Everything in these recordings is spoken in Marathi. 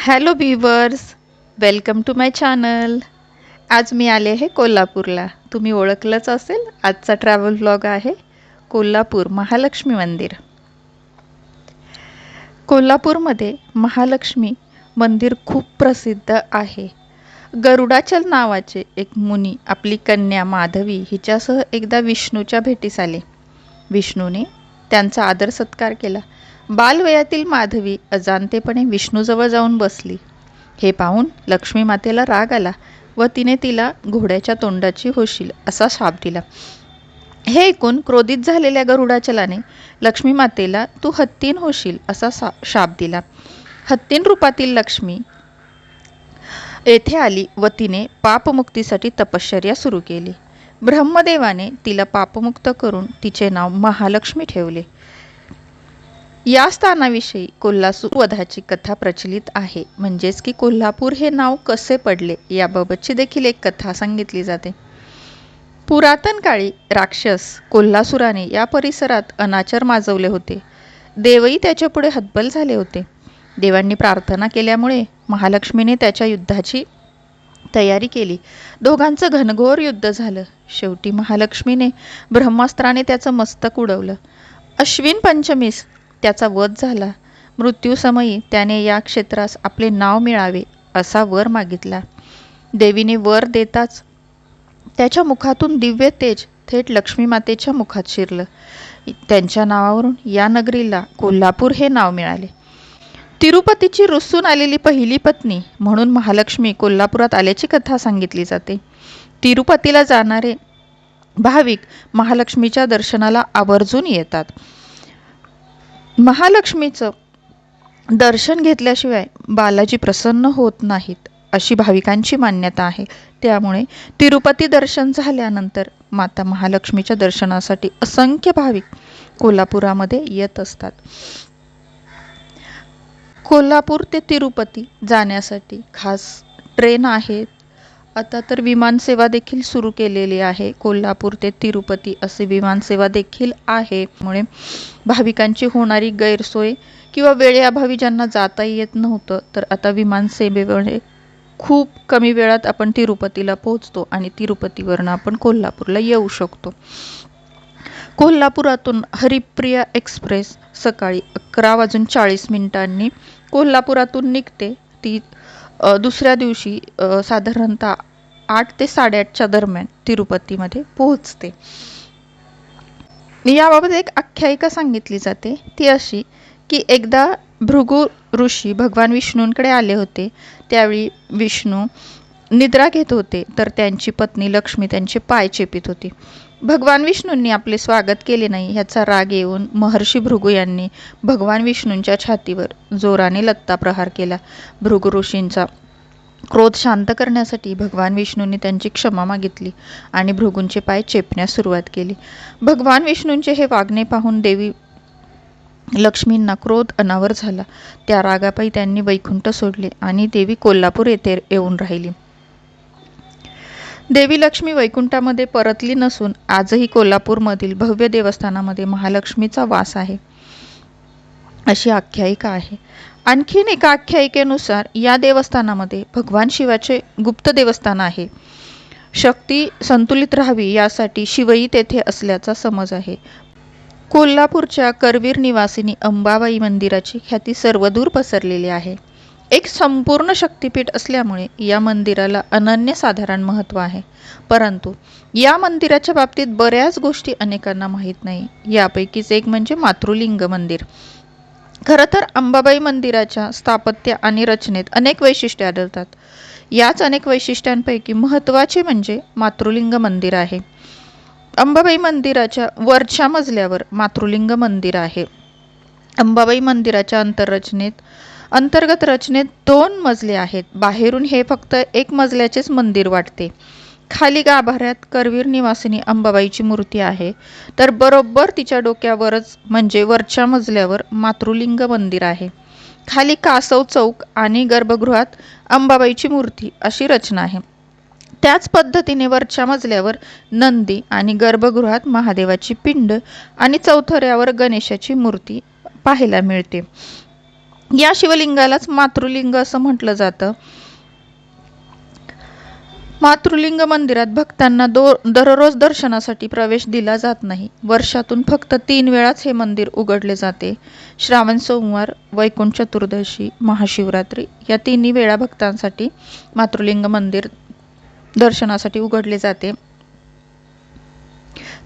Hello beavers welcome to my channel आज मी आले आहे कोल्हापूरला. तुम्ही ओळखलंच असेल आजचा ट्रॅव्हल ब्लॉग आहे कोल्हापूर महालक्ष्मी मंदिर. कोल्हापूरमध्ये महालक्ष्मी मंदिर खूप प्रसिद्ध आहे. गरुडाचल नावाचे एक मुनी आपली कन्या माधवी हिच्यासह एकदा विष्णूच्या भेटीस आले. विष्णूने त्यांचा आदर सत्कार केला. बालवयातील माधवी अजाणतेपणे विष्णूजवळ जाऊन बसली. हे पाहून लक्ष्मी मातेला राग आला व तिने तिला घोड्याच्या तोंडाची होशील असा शाप दिला. हे ऐकून क्रोधित झालेल्या गरुडाचलाने लक्ष्मी मातेला तू हत्तीन होशील असा सा शाप दिला. हत्तीन रूपातील लक्ष्मी येथे आली व तिने पापमुक्तीसाठी तपश्चर्या सुरू केली. ब्रह्मदेवाने तिला पापमुक्त करून तिचे नाव महालक्ष्मी ठेवले. या स्थानाविषयी कोल्हासुवधाची वधाची कथा प्रचलित आहे. म्हणजेच की कोल्हापूर हे नाव कसे पडले याबाबतची देखील एक कथा सांगितली जाते. पुरातन काळी राक्षस कोल्हासुराने या परिसरात अनाचर माजवले होते. देवही त्याच्यापुढे हतबल झाले होते. देवांनी प्रार्थना केल्यामुळे महालक्ष्मीने त्याच्या युद्धाची तयारी केली. दोघांचं घनघोर युद्ध झालं. शेवटी महालक्ष्मीने ब्रह्मास्त्राने त्याचं मस्तक उडवलं. अश्विन पंचमीस त्याचा वध झाला. मृत्यूसमयी त्याने या क्षेत्रास आपले नाव मिळावे असा वर मागितला. देवीने वर देताच त्याच्या मुखातून दिव्य तेज थेट लक्ष्मी मातेच्या मुखात शिरलं. त्यांच्या नावावरून या नगरीला कोल्हापूर हे नाव मिळाले. तिरुपतीची रुसून आलेली पहिली पत्नी म्हणून महालक्ष्मी कोल्हापुरात आल्याची कथा सांगितली जाते. तिरुपतीला जाणारे भाविक महालक्ष्मीच्या दर्शनाला आवर्जून येतात. महालक्ष्मीचं दर्शन घेतल्याशिवाय बालाजी प्रसन्न होत नाहीत अशी भाविकांची मान्यता आहे. त्यामुळे तिरुपती दर्शन झाल्यानंतर माता महालक्ष्मीच्या दर्शनासाठी असंख्य भाविक कोल्हापुरामध्ये येत असतात. कोल्हापूर ते तिरुपती जाण्यासाठी खास ट्रेन आहेत आता तर विमानसेवा देखील सुरू केलेली आहे. कोल्हापूर ते तिरुपती असे विमानसेवा देखील आहे. मुळे भाविकांची होणारी गैरसोय किंवा वेळेअभावी ज्यांना जाता येत नव्हतं तर आता विमानसेवेमुळे खूप कमी वेळात आपण तिरुपतीला पोहोचतो आणि तिरुपतीवरनं आपण कोल्हापूरला येऊ शकतो. कोल्हापुरातून हरिप्रिया एक्सप्रेस सकाळी अकरा वाजून चाळीस मिनिटांनी कोल्हापुरातून निघते. ती दुसऱ्या दिवशी साधारणतः आठ ते साडेआठच्या दरम्यान तिरुपतीमध्ये पोहोचते. याबाबत एक आख्यायिका सांगितली जाते. ती अशी की एकदा भृगु ऋषी भगवान विष्णूंकडे आले होते. त्यावेळी विष्णू निद्रा घेत होते तर त्यांची पत्नी लक्ष्मी त्यांचे पाय चेपित होती. भगवान विष्णूंनी आपले स्वागत केले नाही ह्याचा राग येऊन महर्षी भृगू यांनी भगवान विष्णूंच्या छातीवर जोराने लत्ता प्रहार केला. भृगु ऋषींचा क्रोध शांत करण्यासाठी भगवान विष्णूंनी त्यांची क्षमा मागितली आणि भृगूंचे पाय चेपण्यास सुरुवात केली. भगवान विष्णूंचे हे वागणे पाहून देवी लक्ष्मींना क्रोध अनावर झाला. त्या रागापायी त्यांनी वैकुंठ सोडले आणि देवी कोल्हापूर येथे येऊन राहिली. देवी लक्ष्मी वैकुंठामध्ये परतली नसून आजही कोल्हापूरमधील भव्य देवस्थानामध्ये महालक्ष्मीचा वास आहे. अशी आख्यायिका आहे. आणखीन एका आख्यायिकेनुसार या देवस्थानामध्ये भगवान शिवाचे गुप्त देवस्थान आहे. शक्ती संतुलित राहावी यासाठी शिवई तेथे असल्याचा समज आहे. कोल्हापूरच्या करवीर निवासिनी अंबाबाई मंदिराची ख्याती सर्वदूर पसरलेली आहे. एक संपूर्ण शक्तिपीठ असल्यामुळे या मंदिराला अनन्यसाधारण महत्त्व आहे. परंतु या मंदिराच्या बाबतीत बऱ्याच गोष्टी अनेकांना माहीत नाही. यापैकीच एक म्हणजे मातृलिंग मंदिर. खरं तर अंबाबाई मंदिराच्या स्थापत्य आणि रचनेत अनेक वैशिष्ट्ये आढळतात. याच अनेक वैशिष्ट्यांपैकी महत्त्वाचे म्हणजे मातृलिंग मंदिर आहे. अंबाबाई मंदिराच्या वरच्या मजल्यावर मातृलिंग मंदिर आहे. अंबाबाई मंदिराच्या अंतररचनेत अंतर्गत रचनेत दोन मजले आहेत. बाहेरून हे फक्त एक मजल्याचेच मंदिर वाटते. खाली गाभाऱ्यात करवीर निवासिनी अंबाबाईची मूर्ती आहे. तर बरोबर तिच्या डोक्यावरच म्हणजे वरच्या मजल्यावर मातृलिंग मंदिर आहे. खाली कासव चौक आणि गर्भगृहात अंबाबाईची मूर्ती अशी रचना आहे. त्याच पद्धतीने वरच्या मजल्यावर नंदी आणि गर्भगृहात महादेवाची पिंड आणि चौथऱ्यावर गणेशाची मूर्ती पाहायला मिळते. या शिवलिंगालाच मातृलिंग असं म्हटलं जातं. मातृलिंग मंदिरात भक्तांना दो दररोज दर्शनासाठी प्रवेश दिला जात नाही. वर्षातून फक्त तीन वेळाच हे मंदिर उघडले जाते. श्रावण सोमवार वैकुंठ चतुर्दशी महाशिवरात्री या तिन्ही वेळा भक्तांसाठी मातृलिंग मंदिर दर्शनासाठी उघडले जाते.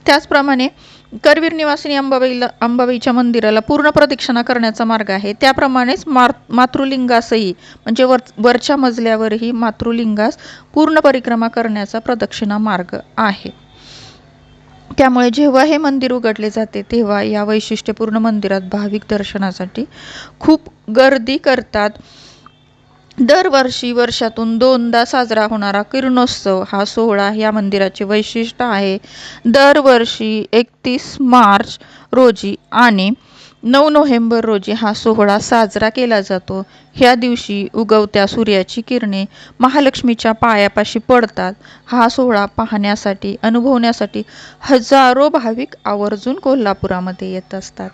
त्याचप्रमाणे करवीर निवासिनी अंबाबाईला अंबाबाईच्या मंदिराला पूर्ण प्रदक्षिणा करण्याचा मार्ग आहे. त्याप्रमाणेच मार मातृलिंगासही म्हणजे वर वरच्या मजल्यावरही मातृलिंगास पूर्ण परिक्रमा करण्याचा प्रदक्षिणा मार्ग आहे. त्यामुळे जेव्हा हे मंदिर उघडले जाते तेव्हा या वैशिष्ट्यपूर्ण मंदिरात भाविक दर्शनासाठी खूप गर्दी करतात. दरवर्षी वर्षातून दोनदा साजरा होणारा किरणोत्सव हा सोहळा या मंदिराचे वैशिष्ट्य आहे. दरवर्षी एकतीस मार्च रोजी आणि नऊ नोव्हेंबर रोजी हा सोहळा साजरा केला जातो. ह्या दिवशी उगवत्या सूर्याची किरणे महालक्ष्मीच्या पायापाशी पडतात. हा सोहळा पाहण्यासाठी अनुभवण्यासाठी हजारो भाविक आवर्जून कोल्हापुरामध्ये येत असतात.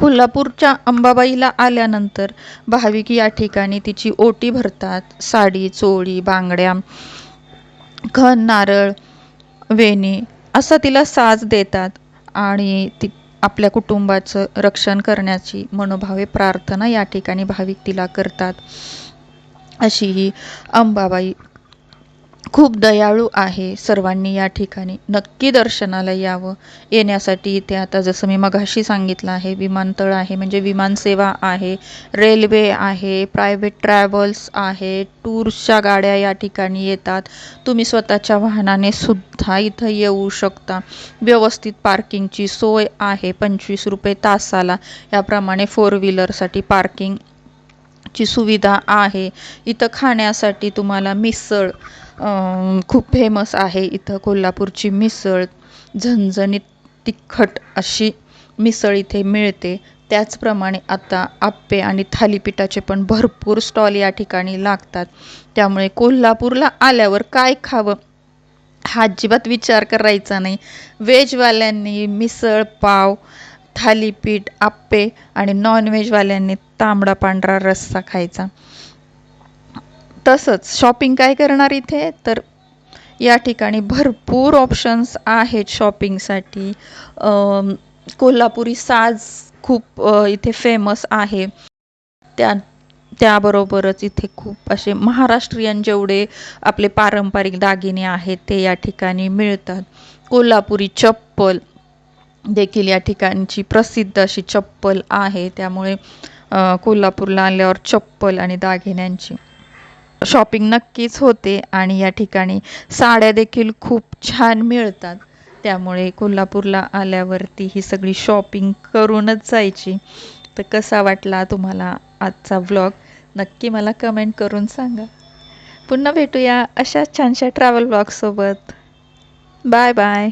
कोल्हापूरच्या अंबाबाईला आल्यानंतर भाविक या ठिकाणी तिची ओटी भरतात. साडी चोळी बांगड्या खण नारळ वेणी असं तिला साज देतात आणि ती आपल्या कुटुंबाचं रक्षण करण्याची मनोभावे प्रार्थना या ठिकाणी भाविक तिला करतात. अशी ही अंबाबाई खूप दयाळू आहे सर्वांनी या ठिकाणी. नक्की दर्शनाला यावं. येण्यासाठी इथे आता जसं मी मघाशी सांगितलं आहे विमानतळ आहे म्हणजे विमानसेवा आहे रेल्वे आहे प्रायव्हेट ट्रॅव्हल्स आहे टूर्सच्या गाड्या या ठिकाणी येतात. तुम्ही स्वतःच्या वाहनाने सुद्धा इथं येऊ शकता. व्यवस्थित पार्किंगची सोय आहे पंचवीस रुपये तासाला. याप्रमाणे फोर व्हीलरसाठी पार्किंग ची सुविधा आहे. इथं खाण्यासाठी तुम्हाला मिसळ खूप फेमस आहे इथं कोल्हापूरची मिसळ. झणझणीत तिखट अशी मिसळ इथे मिळते. त्याचप्रमाणे आता आप्पे आणि थालीपीठाचे पण भरपूर स्टॉल या ठिकाणी लागतात. त्यामुळे कोल्हापूरला आल्यावर काय खावं? हा अजिबात विचार करायचा नाही. व्हेजवाल्यांनी मिसळ पाव थालीपीठ आप्पे आणि नॉन व्हेजवाल्यांनी तांबडा पांढरा रस्सा खायचा. तसंच शॉपिंग काय करणार इथे? तर या ठिकाणी भरपूर ऑप्शन्स आहेत शॉपिंगसाठी. कोल्हापुरी साज खूप इथे फेमस आहे. त्या त्याबरोबरच इथे खूप असे महाराष्ट्रीयन जेवढे आपले पारंपरिक दागिने आहेत ते या ठिकाणी मिळतात. कोल्हापुरी चप्पल देखील या ठिकाणची प्रसिद्ध अशी चप्पल आहे. त्यामुळे कोल्हापूरला आल्यावर चप्पल आणि दागिन्यांची शॉपिंग नक्कीच होते आणि या ठिकाणी साड्या देखील खूप छान मिळतात. त्यामुळे कोल्हापूरला आल्यावरती ही सगळी शॉपिंग करूनच जायची. तर कसा वाटला तुम्हाला आजचा व्लॉग नक्की मला कमेंट करून सांगा. पुन्हा भेटूया अशा छानशा ट्रॅव्हल ब्लॉगसोबत बाय बाय